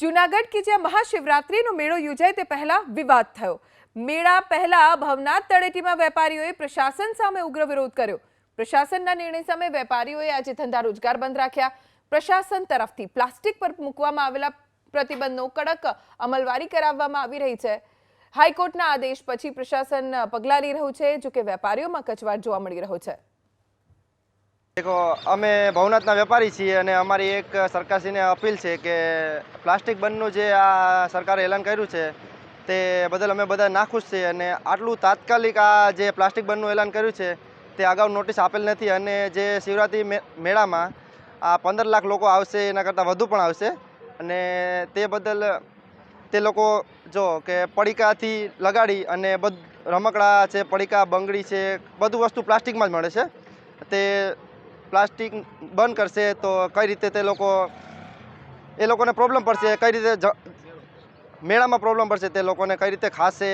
જૂનાગઢ કે જ્યાં મહાશિવરાત્રિનો મેળો યોજાય તે પહેલા વિવાદ થયો. મેળા પહેલા ભવનાથ તળેટીમાં વેપારીઓએ પ્રશાસન સામે ઉગ્ર વિરોધ કર્યો. પ્રશાસનના નિર્ણય સામે વેપારીઓએ આજે ધંધા રોજગાર બંધ રાખ્યા. પ્રશાસન તરફથી પ્લાસ્ટિક પર મૂકવામાં આવેલા પ્રતિબંધનો કડક અમલવારી કરાવવામાં આવી રહી છે. હાઈકોર્ટના આદેશ પછી પ્રશાસન પગલાં લઈ રહ્યું છે જો કે વેપારીઓમાં કચવાટ જોવા મળી રહ્યો છે. દેખો, અમે ભવનાથના વેપારી છીએ અને અમારી એક સરકારશ્રીને અપીલ છે કે પ્લાસ્ટિક બંધનું જે આ સરકારે એલાન કર્યું છે, તે બદલ અમે બધા નાખુશ છીએ અને આટલું તાત્કાલિક આ જે પ્લાસ્ટિક બંધનું એલાન કર્યું છે, તે અગાઉ નોટિસ આપેલ નથી અને જે શિવરાત્રિ મેળામાં આ પંદર લાખ લોકો આવશે, એના કરતાં વધુ પણ આવશે અને તે બદલ તે લોકો જો કે પડીકાથી લગાડી અને બધ, રમકડા છે, પડીકા, બંગડી છે, બધું વસ્તુ પ્લાસ્ટિકમાં જ મળે છે, તે પ્લાસ્ટિક બંધ કરશે તો કઈ રીતે તે લોકો, એ લોકોને પ્રોબ્લેમ પડશે, કઈ રીતે મેળામાં પ્રોબ્લેમ પડશે તે લોકોને કઈ રીતે ખાશે?